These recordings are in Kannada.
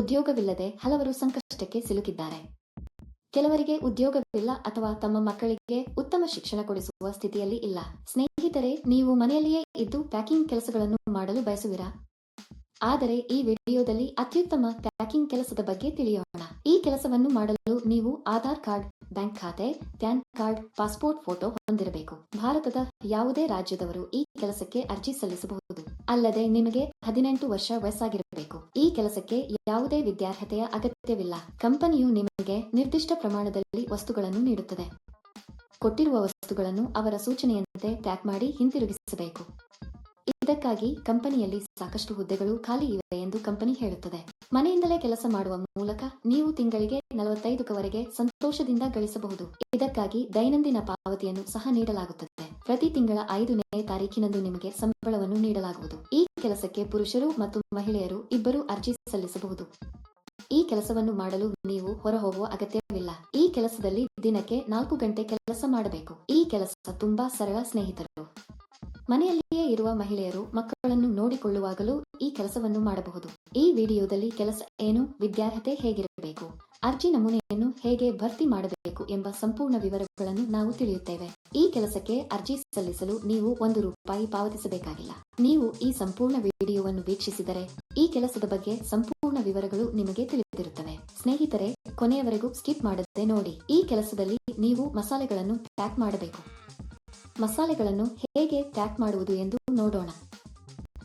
ಉದ್ಯೋಗವಿಲ್ಲದೆ ಹಲವರು ಸಂಕಷ್ಟಕ್ಕೆ ಸಿಲುಕಿದ್ದಾರೆ. ಕೆಲವರಿಗೆ ಉದ್ಯೋಗವಿಲ್ಲ ಅಥವಾ ತಮ್ಮ ಮಕ್ಕಳಿಗೆ ಉತ್ತಮ ಶಿಕ್ಷಣ ಕೊಡಿಸುವ ಸ್ಥಿತಿಯಲ್ಲಿ ಇಲ್ಲ. ಸ್ನೇಹಿತರೆ, ನೀವು ಮನೆಯಲ್ಲಿಯೇ ಇದ್ದು ಪ್ಯಾಕಿಂಗ್ ಕೆಲಸಗಳನ್ನು ಮಾಡಲು ಬಯಸುವಿರಾ? ಆದರೆ ಈ ವಿಡಿಯೋದಲ್ಲಿ ಅತ್ಯುತ್ತಮ ಪ್ಯಾಕಿಂಗ್ ಕೆಲಸದ ಬಗ್ಗೆ ತಿಳಿಯೋಣ. ಈ ಕೆಲಸವನ್ನು ಮಾಡಲು ನೀವು ಆಧಾರ್ ಕಾರ್ಡ್ ಬ್ಯಾಂಕ್ ಖಾತೆ, ಪ್ಯಾನ್ ಕಾರ್ಡ್, ಪಾಸ್ಪೋರ್ಟ್ ಫೋಟೋ ಹೊಂದಿರಬೇಕು. ಭಾರತದ ಯಾವುದೇ ರಾಜ್ಯದವರು ಈ ಕೆಲಸಕ್ಕೆ ಅರ್ಜಿ ಸಲ್ಲಿಸಬಹುದು. ಅಲ್ಲದೆ ನಿಮಗೆ ಹದಿನೆಂಟು ವರ್ಷ ವಯಸ್ಸಾಗಿರಬೇಕು. ಈ ಕೆಲಸಕ್ಕೆ ಯಾವುದೇ ವಿದ್ಯಾರ್ಹತೆಯ ಅಗತ್ಯವಿಲ್ಲ. ಕಂಪನಿಯು ನಿಮಗೆ ನಿರ್ದಿಷ್ಟ ಪ್ರಮಾಣದಲ್ಲಿ ವಸ್ತುಗಳನ್ನು ನೀಡುತ್ತದೆ. ಕೊಟ್ಟಿರುವ ವಸ್ತುಗಳನ್ನು ಅವರ ಸೂಚನೆಯಂತೆ ಪ್ಯಾಕ್ ಮಾಡಿ ಹಿಂತಿರುಗಿಸಬೇಕು. ಇದಕ್ಕಾಗಿ ಕಂಪನಿಯಲ್ಲಿ ಸಾಕಷ್ಟು ಹುದ್ದೆಗಳು ಖಾಲಿ ಇವೆ ಎಂದು ಕಂಪನಿ ಹೇಳುತ್ತದೆ. ಮನೆಯಿಂದಲೇ ಕೆಲಸ ಮಾಡುವ ಮೂಲಕ ನೀವು ತಿಂಗಳಿಗೆ ನಲವತ್ತೈದರವರೆಗೆ ಸಂತೋಷದಿಂದ ಗಳಿಸಬಹುದು. ಇದಕ್ಕಾಗಿ ದೈನಂದಿನ ಪಾವತಿಯನ್ನು ಸಹ ನೀಡಲಾಗುತ್ತದೆ. ಪ್ರತಿ ತಿಂಗಳ ಐದನೇ ತಾರೀಕಿನಂದು ನಿಮಗೆ ಸಂಬಳವನ್ನು ನೀಡಲಾಗುವುದು. ಈ ಕೆಲಸಕ್ಕೆ ಪುರುಷರು ಮತ್ತು ಮಹಿಳೆಯರು ಇಬ್ಬರೂ ಅರ್ಜಿ ಸಲ್ಲಿಸಬಹುದು. ಈ ಕೆಲಸವನ್ನು ಮಾಡಲು ನೀವು ಹೊರಹೋಗುವ ಅಗತ್ಯವಿಲ್ಲ. ಈ ಕೆಲಸದಲ್ಲಿ ದಿನಕ್ಕೆ ನಾಲ್ಕು ಗಂಟೆ ಕೆಲಸ ಮಾಡಬೇಕು. ಈ ಕೆಲಸ ತುಂಬಾ ಸರಳ ಸ್ನೇಹಿತರು. ಮನೆಯಲ್ಲಿಯೇ ಇರುವ ಮಹಿಳೆಯರು ಮಕ್ಕಳನ್ನು ನೋಡಿಕೊಳ್ಳುವಾಗಲೂ ಈ ಕೆಲಸವನ್ನು ಮಾಡಬಹುದು. ಈ ವಿಡಿಯೋದಲ್ಲಿ ಕೆಲಸ ಏನು, ವಿದ್ಯಾರ್ಹತೆ ಹೇಗಿರಬೇಕು, ಅರ್ಜಿ ನಮೂನೆಯನ್ನು ಹೇಗೆ ಭರ್ತಿ ಮಾಡಬೇಕು ಎಂಬ ಸಂಪೂರ್ಣ ವಿವರಗಳನ್ನು ನಾವು ತಿಳಿಯುತ್ತೇವೆ. ಈ ಕೆಲಸಕ್ಕೆ ಅರ್ಜಿ ಸಲ್ಲಿಸಲು ನೀವು ಒಂದು ರೂಪಾಯಿ ಪಾವತಿಸಬೇಕಾಗಿಲ್ಲ. ನೀವು ಈ ಸಂಪೂರ್ಣ ವಿಡಿಯೋವನ್ನು ವೀಕ್ಷಿಸಿದರೆ ಈ ಕೆಲಸದ ಬಗ್ಗೆ ಸಂಪೂರ್ಣ ವಿವರಗಳು ನಿಮಗೆ ತಿಳಿದಿರುತ್ತವೆ. ಸ್ನೇಹಿತರೆ, ಕೊನೆಯವರೆಗೂ ಸ್ಕಿಪ್ ಮಾಡದೆ ನೋಡಿ. ಈ ಕೆಲಸದಲ್ಲಿ ನೀವು ಮಸಾಲೆಗಳನ್ನು ಪ್ಯಾಕ್ ಮಾಡಬೇಕು. ಮಸಾಲೆಗಳನ್ನು ಹೇಗೆ ಪ್ಯಾಕ್ ಮಾಡುವುದು ಎಂದು ನೋಡೋಣ.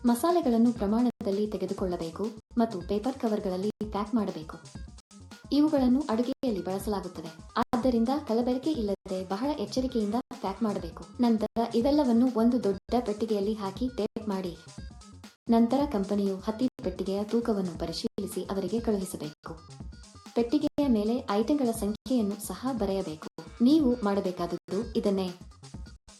ಮಸಾಲೆಗಳನ್ನು ಪ್ರಮಾಣದಲ್ಲಿ ತೆಗೆದುಕೊಳ್ಳಬೇಕು ಮತ್ತು ಪೇಪರ್ ಕವರ್ಗಳಲ್ಲಿ ಪ್ಯಾಕ್ ಮಾಡಬೇಕು. ಇವುಗಳನ್ನು ಅಡುಗೆಯಲ್ಲಿ ಬಳಸಲಾಗುತ್ತದೆ. ಆದ್ದರಿಂದ ಕಲಬೆರಕೆ ಇಲ್ಲದೆ ಬಹಳ ಎಚ್ಚರಿಕೆಯಿಂದ ಪ್ಯಾಕ್ ಮಾಡಬೇಕು. ನಂತರ ಇವೆಲ್ಲವನ್ನು ಒಂದು ದೊಡ್ಡ ಪೆಟ್ಟಿಗೆಯಲ್ಲಿ ಹಾಕಿ ಟೇಪ್ ಮಾಡಿ. ನಂತರ ಕಂಪನಿಯು ಹತ್ತಿ ಪೆಟ್ಟಿಗೆಯ ತೂಕವನ್ನು ಪರಿಶೀಲಿಸಿ ಅವರಿಗೆ ಕಳುಹಿಸಬೇಕು. ಪೆಟ್ಟಿಗೆಯ ಮೇಲೆ ಐಟಂಗಳ ಸಂಖ್ಯೆಯನ್ನು ಸಹ ಬರೆಯಬೇಕು. ನೀವು ಮಾಡಬೇಕಾದದ್ದು ಇದನ್ನೇ.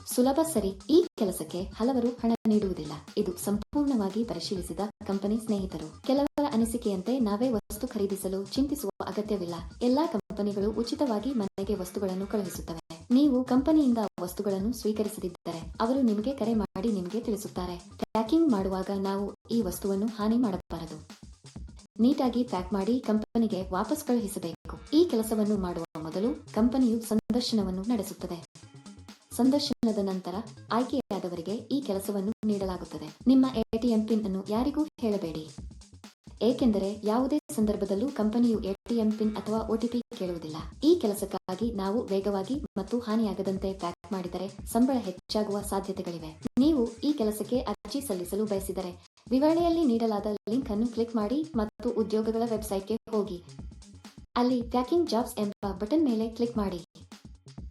ಸುಲಭ, ಸರಿ. ಈ ಕೆಲಸಕ್ಕೆ ಹಲವರು ಹಣ ನೀಡುವುದಿಲ್ಲ. ಇದು ಸಂಪೂರ್ಣವಾಗಿ ಪರಿಶೀಲಿಸಿದ ಕಂಪನಿ ಸ್ನೇಹಿತರು. ಕೆಲವರ ಅನಿಸಿಕೆಯಂತೆ, ನಾವೇ ವಸ್ತು ಖರೀದಿಸಲು ಚಿಂತಿಸುವ ಅಗತ್ಯವಿಲ್ಲ. ಎಲ್ಲಾ ಕಂಪನಿಗಳು ಉಚಿತವಾಗಿ ಮನೆಗೆ ವಸ್ತುಗಳನ್ನು ಕಳುಹಿಸುತ್ತವೆ. ನೀವು ಕಂಪನಿಯಿಂದ ವಸ್ತುಗಳನ್ನು ಸ್ವೀಕರಿಸದಿದ್ದರೆ, ಅವರು ನಿಮಗೆ ಕರೆ ಮಾಡಿ ನಿಮಗೆ ತಿಳಿಸುತ್ತಾರೆ. ಪ್ಯಾಕಿಂಗ್ ಮಾಡುವಾಗ ನಾವು ಈ ವಸ್ತುವನ್ನು ಹಾನಿ ಮಾಡಬಾರದು. ನೀಟಾಗಿ ಪ್ಯಾಕ್ ಮಾಡಿ ಕಂಪನಿಗೆ ವಾಪಸ್ ಕಳುಹಿಸಬೇಕು. ಈ ಕೆಲಸವನ್ನು ಮಾಡುವ ಮೊದಲು ಕಂಪನಿಯು ಸಂದರ್ಶನವನ್ನು ನಡೆಸುತ್ತದೆ. ಸಂದರ್ಶನದ ನಂತರ ಆಯ್ಕೆಯಾದವರಿಗೆ ಈ ಕೆಲಸವನ್ನು ನೀಡಲಾಗುತ್ತದೆ. ನಿಮ್ಮ ಎಟಿಎಂ ಪಿನ್ ಅನ್ನು ಯಾರಿಗೂ ಹೇಳಬೇಡಿ. ಏಕೆಂದರೆ ಯಾವುದೇ ಸಂದರ್ಭದಲ್ಲೂ ಕಂಪನಿಯು ಎಟಿಎಂ ಪಿನ್ ಅಥವಾ ಒಟಿಪಿ ಕೇಳುವುದಿಲ್ಲ. ಈ ಕೆಲಸಕ್ಕಾಗಿ ನಾವು ವೇಗವಾಗಿ ಮತ್ತು ಹಾನಿಯಾಗದಂತೆ ಪ್ಯಾಕ್ ಮಾಡಿದರೆ ಸಂಬಳ ಹೆಚ್ಚಾಗುವ ಸಾಧ್ಯತೆಗಳಿವೆ. ನೀವು ಈ ಕೆಲಸಕ್ಕೆ ಅರ್ಜಿ ಸಲ್ಲಿಸಲು ಬಯಸಿದರೆ ವಿವರಣೆಯಲ್ಲಿ ನೀಡಲಾದ ಲಿಂಕ್ ಅನ್ನು ಕ್ಲಿಕ್ ಮಾಡಿ ಮತ್ತು ಉದ್ಯೋಗಗಳ ವೆಬ್ಸೈಟ್ಗೆ ಹೋಗಿ. ಅಲ್ಲಿ ಪ್ಯಾಕಿಂಗ್ ಜಾಬ್ಸ್ ಎಂಬ ಬಟನ್ ಮೇಲೆ ಕ್ಲಿಕ್ ಮಾಡಿ.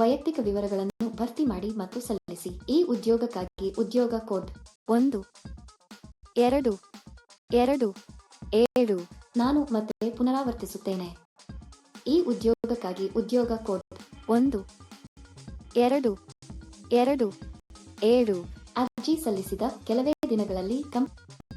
ವೈಯಕ್ತಿಕ ವಿವರಗಳನ್ನು ಭರ್ತಿ ಮಾಡಿ ಮತ್ತು ಸಲ್ಲಿಸಿ. ಈ ಉದ್ಯೋಗಕ್ಕಾಗಿ ಉದ್ಯೋಗ ಕೋಡ್ ಒಂದು, ಎರಡು ಎರಡು, ಏಳು ನಾನು ಮತ್ತೆ ಪುನರಾವರ್ತಿಸುತ್ತೇನೆ. ಈ ಉದ್ಯೋಗಕ್ಕಾಗಿ ಉದ್ಯೋಗ ಕೋಡ್ ಒಂದು, ಎರಡು ಎರಡು, ಏಳು ಅರ್ಜಿ ಸಲ್ಲಿಸಿದ ಕೆಲವೇ ದಿನಗಳಲ್ಲಿ ಕಂಪನಿ